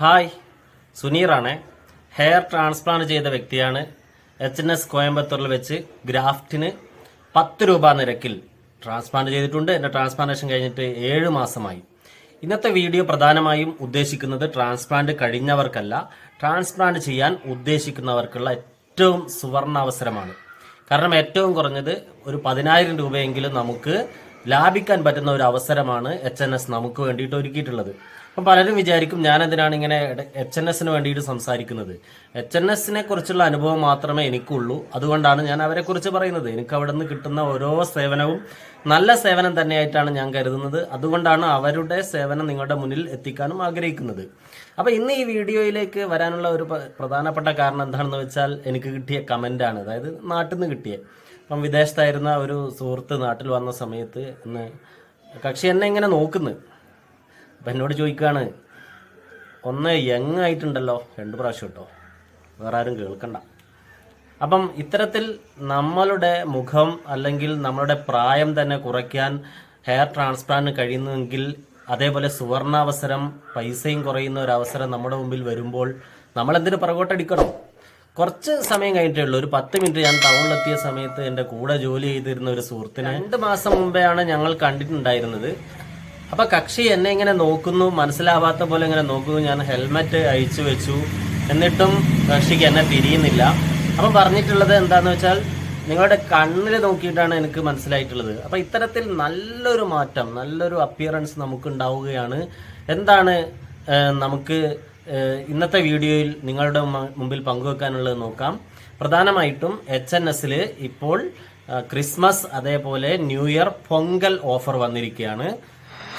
Hi സുനീറാണ്. Hair transplant ചെയ്ത വ്യക്തിയാണ്. H N S കോയമ്പത്തൂരിൽ വെച്ച് ഗ്രാഫ്റ്റിന് പത്ത് രൂപ നിരക്കിൽ ട്രാൻസ്പ്ലാന്റ് ചെയ്തിട്ടുണ്ട്. എന്റെ ട്രാൻസ്പ്ലാന്റേഷൻ കഴിഞ്ഞിട്ട് ഏഴ് മാസമായി. ഇന്നത്തെ വീഡിയോ പ്രധാനമായും ഉദ്ദേശിക്കുന്നത് ട്രാൻസ്പ്ലാന്റ് കഴിഞ്ഞവർക്കല്ല ട്രാൻസ്പ്ലാന്റ് ചെയ്യാൻ ഉദ്ദേശിക്കുന്നവർക്കുള്ള ഏറ്റവും സുവർണ അവസരമാണ്. കാരണം ഏറ്റവും കുറഞ്ഞത് ഒരു പതിനായിരം രൂപയെങ്കിലും നമുക്ക് ലാഭിക്കാൻ പറ്റുന്ന ഒരു അവസരമാണ് എച്ച് എൻ എസ് നമുക്ക് വേണ്ടിയിട്ട് ഒരുക്കിയിട്ടുള്ളത്. അപ്പം പലരും വിചാരിക്കും ഞാൻ എന്തിനാണ് ഇങ്ങനെ എച്ച് എൻ എസിന് വേണ്ടിയിട്ട് സംസാരിക്കുന്നത്? എച്ച് എൻ എസിനെ കുറിച്ചുള്ള അനുഭവം മാത്രമേ എനിക്കുള്ളൂ. അതുകൊണ്ടാണ് ഞാൻ അവരെ കുറിച്ച് പറയുന്നത്. എനിക്ക് അവിടെ നിന്ന് കിട്ടുന്ന ഓരോ സേവനവും നല്ല സേവനം തന്നെയായിട്ടാണ് ഞാൻ കരുതുന്നത്. അതുകൊണ്ടാണ് അവരുടെ സേവനം നിങ്ങളുടെ മുന്നിൽ എത്തിക്കാനും ആഗ്രഹിക്കുന്നത്. അപ്പൊ ഇന്ന് ഈ വീഡിയോയിലേക്ക് വരാനുള്ള ഒരു പ്രധാനപ്പെട്ട കാരണം എന്താണെന്ന് വെച്ചാൽ എനിക്ക് കിട്ടിയ കമന്റ് ആണ്. അതായത് നാട്ടിൽ നിന്ന് കിട്ടിയ. അപ്പം വിദേശത്തായിരുന്ന ഒരു സുഹൃത്ത് നാട്ടിൽ വന്ന സമയത്ത് ഇന്ന് കക്ഷി എന്നെ ഇങ്ങനെ നോക്കുന്നു. അപ്പം എന്നോട് ചോദിക്കുകയാണ് ഒന്ന് യങ് ആയിട്ടുണ്ടല്ലോ രണ്ട് പ്രാവശ്യം കേട്ടോ. വേറെ ആരും കേൾക്കണ്ട. അപ്പം ഇത്തരത്തിൽ നമ്മളുടെ മുഖം അല്ലെങ്കിൽ നമ്മളുടെ പ്രായം തന്നെ കുറയ്ക്കാൻ ഹെയർ ട്രാൻസ്പ്ലാന്റ് കഴിയുന്നെങ്കിൽ അതേപോലെ സുവർണാവസരം പൈസയും കുറയുന്ന ഒരു അവസരം നമ്മുടെ മുമ്പിൽ വരുമ്പോൾ നമ്മൾ നമ്മളെന്തിനു പുറകോട്ടടിക്കണം കുറച്ച് സമയം കഴിഞ്ഞിട്ടേ ഉള്ളൂ. ഒരു പത്ത് മിനിറ്റ് ഞാൻ ടൗണിലെത്തിയ സമയത്ത് എന്റെ കൂടെ ജോലി ചെയ്തിരുന്ന ഒരു സുഹൃത്തിന് രണ്ട് മാസം മുമ്പെയാണ് ഞങ്ങൾ കണ്ടിട്ടുണ്ടായിരുന്നത്. അപ്പൊ കക്ഷി എന്നെ ഇങ്ങനെ നോക്കുന്നു മനസ്സിലാവാത്ത പോലെ ഇങ്ങനെ നോക്കുന്നു. ഞാൻ ഹെൽമെറ്റ് അഴിച്ചു വെച്ചു. എന്നിട്ടും കക്ഷിക്ക് എന്നെ തിരിയുന്നില്ല. അപ്പം പറഞ്ഞിട്ടുള്ളത് എന്താന്ന് വെച്ചാൽ നിങ്ങളുടെ കണ്ണിൽ നോക്കിയിട്ടാണ് എനിക്ക് മനസ്സിലായിട്ടുള്ളത്. അപ്പൊ ഇത്തരത്തിൽ നല്ലൊരു മാറ്റം നല്ലൊരു അപ്പിയറൻസ് നമുക്ക് ഉണ്ടാവുകയാണ് എന്താണ് നമുക്ക് ഇന്നത്തെ വീഡിയോയിൽ നിങ്ങളുടെ മുമ്പിൽ പങ്കുവെക്കാനുള്ളത് നോക്കാം. പ്രധാനമായിട്ടും എച്ച് എൻ എസിൽ ഇപ്പോൾ ക്രിസ്മസ് അതേപോലെ ന്യൂ ഇയർ പൊങ്കൽ ഓഫർ വന്നിരിക്കുകയാണ്.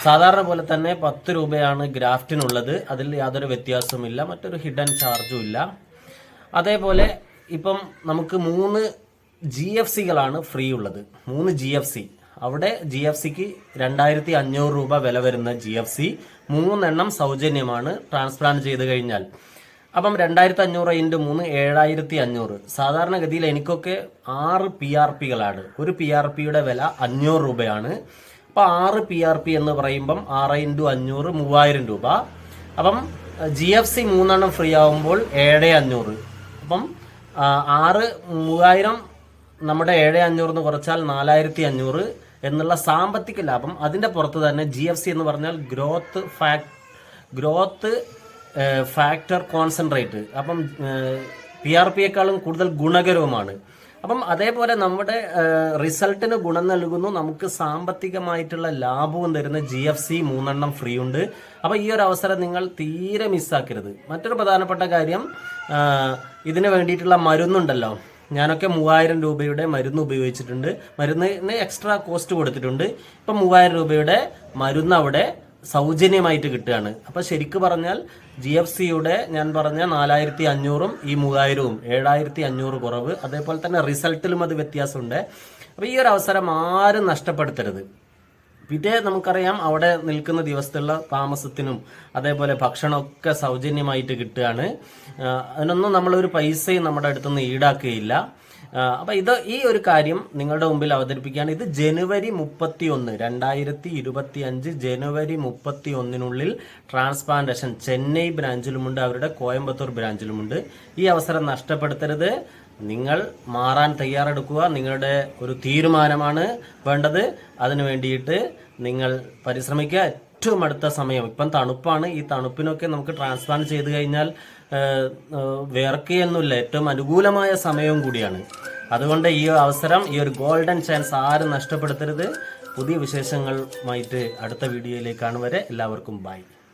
സാധാരണ പോലെ തന്നെ പത്ത് രൂപയാണ് ഗ്രാഫ്റ്റിനുള്ളത്. അതിൽ യാതൊരു വ്യത്യാസവുമില്ല. മറ്റൊരു ഹിഡൻ ചാർജും ഇല്ല. അതേപോലെ ഇപ്പം നമുക്ക് മൂന്ന് ജി എഫ് സികളാണ് ഫ്രീ ഉള്ളത്. മൂന്ന് ജി എഫ് സി അവിടെ ജി എഫ് സിക്ക് രണ്ടായിരത്തി അഞ്ഞൂറ് രൂപ വില വരുന്ന ജി എഫ് സി മൂന്നെണ്ണം സൗജന്യമാണ് ട്രാൻസ്പ്ലാന്റ് ചെയ്ത് കഴിഞ്ഞാൽ. അപ്പം രണ്ടായിരത്തി അഞ്ഞൂറ് ഇന്റു മൂന്ന് ഏഴായിരത്തി അഞ്ഞൂറ് സാധാരണഗതിയിൽ എനിക്കൊക്കെ ആറ് പി ആർ പികളാണ് ഒരു പി ആർ പിയുടെ വില അഞ്ഞൂറ് രൂപയാണ്. അപ്പം ആറ് പി ആർ പി എന്ന് പറയുമ്പം ആറ് ഇന്റു അഞ്ഞൂറ് മൂവായിരം രൂപ. അപ്പം ജി എഫ് സി മൂന്നെണ്ണം ഫ്രീ ആവുമ്പോൾ ഏഴ് അഞ്ഞൂറ്. അപ്പം ആറ് മൂവായിരം നമ്മുടെ ഏഴ് അഞ്ഞൂറ് എന്ന് കുറച്ചാൽ നാലായിരത്തി അഞ്ഞൂറ് എന്നുള്ള സാമ്പത്തിക ലാഭം അതിന്റെ പുറത്ത് തന്നെ ജി എഫ് സി എന്ന് പറഞ്ഞാൽ growth fact growth factor concentrate. അപ്പം പി ആർ പിയേക്കാളും കൂടുതൽ ഗുണകരവുമാണ്. അപ്പം അതേപോലെ നമ്മുടെ റിസൾട്ടിന് ഗുണം നൽകുന്നു. നമുക്ക് സാമ്പത്തികമായിട്ടുള്ള ലാഭവും തരുന്ന ജി എഫ് സി മൂന്നെണ്ണം ഫ്രീ ഉണ്ട്. അപ്പം ഈ ഒരു അവസരം നിങ്ങൾ തീരെ മിസ്സാക്കരുത് മറ്റൊരു പ്രധാനപ്പെട്ട കാര്യം ഇതിന് വേണ്ടിയിട്ടുള്ള മരുന്നുണ്ടല്ലോ. ഞാനൊക്കെ മൂവായിരം രൂപയുടെ മരുന്ന് ഉപയോഗിച്ചിട്ടുണ്ട്. മരുന്നിന് എക്സ്ട്രാ കോസ്റ്റ് കൊടുത്തിട്ടുണ്ട്. ഇപ്പം മൂവായിരം രൂപയുടെ മരുന്ന് അവിടെ സൗജന്യമായിട്ട് കിട്ടുകയാണ്. അപ്പൊ ശരിക്ക് പറഞ്ഞാൽ ജി എഫ് സിയുടെ ഞാൻ പറഞ്ഞ നാലായിരത്തി അഞ്ഞൂറും ഈ മൂവായിരവും ഏഴായിരത്തി അഞ്ഞൂറ് കുറവ് അതേപോലെ തന്നെ റിസൾട്ടിലും അത് വ്യത്യാസമുണ്ട്. അപ്പൊ ഈ ഒരു അവസരം ആരും നഷ്ടപ്പെടുത്തരുത്. പിന്നെ നമുക്കറിയാം അവിടെ നിൽക്കുന്ന ദിവസത്തുള്ള താമസത്തിനും അതേപോലെ ഭക്ഷണമൊക്കെ സൗജന്യമായിട്ട് കിട്ടുകയാണ്. അതിനൊന്നും നമ്മളൊരു പൈസയും നമ്മുടെ അടുത്തുനിന്ന് ഈടാക്കുകയില്ല. ആ, അപ്പൊ ഇത് ഈ ഒരു കാര്യം നിങ്ങളുടെ മുമ്പിൽ അവതരിപ്പിക്കുകയാണ്. ഇത് ജനുവരി മുപ്പത്തി ഒന്ന് രണ്ടായിരത്തി ഇരുപത്തി അഞ്ച് ജനുവരി മുപ്പത്തി ഒന്നിനുള്ളിൽ ട്രാൻസ്പ്ലാന്റേഷൻ ചെന്നൈ ബ്രാഞ്ചിലുമുണ്ട് അവരുടെ കോയമ്പത്തൂർ ബ്രാഞ്ചിലുമുണ്ട്. ഈ അവസരം നഷ്ടപ്പെടുത്തരുത്. നിങ്ങൾ മാറാൻ തയ്യാറെടുക്കുക. നിങ്ങളുടെ ഒരു തീരുമാനമാണ് വേണ്ടത്. അതിനു വേണ്ടിയിട്ട് നിങ്ങൾ പരിശ്രമിക്കുക. ഏറ്റവും അടുത്ത സമയം ഇപ്പം തണുപ്പാണ്. ഈ തണുപ്പിനൊക്കെ നമുക്ക് ട്രാൻസ്പ്ലാന്റ് ചെയ്ത് കഴിഞ്ഞാൽ ഏഹ്, ഏഹ്, ഏറ്റവും അനുകൂലമായ സമയവും കൂടിയാണ്. അതുകൊണ്ട് ഈ അവസരം ഈ ഒരു ഗോൾഡൻ ചാൻസ് ആരും നഷ്ടപ്പെടുത്തരുത്. പുതിയ വിശേഷങ്ങളുമായിട്ട് അടുത്ത വീഡിയോയിലേക്കാണ് വരെ എല്ലാവർക്കും ബൈ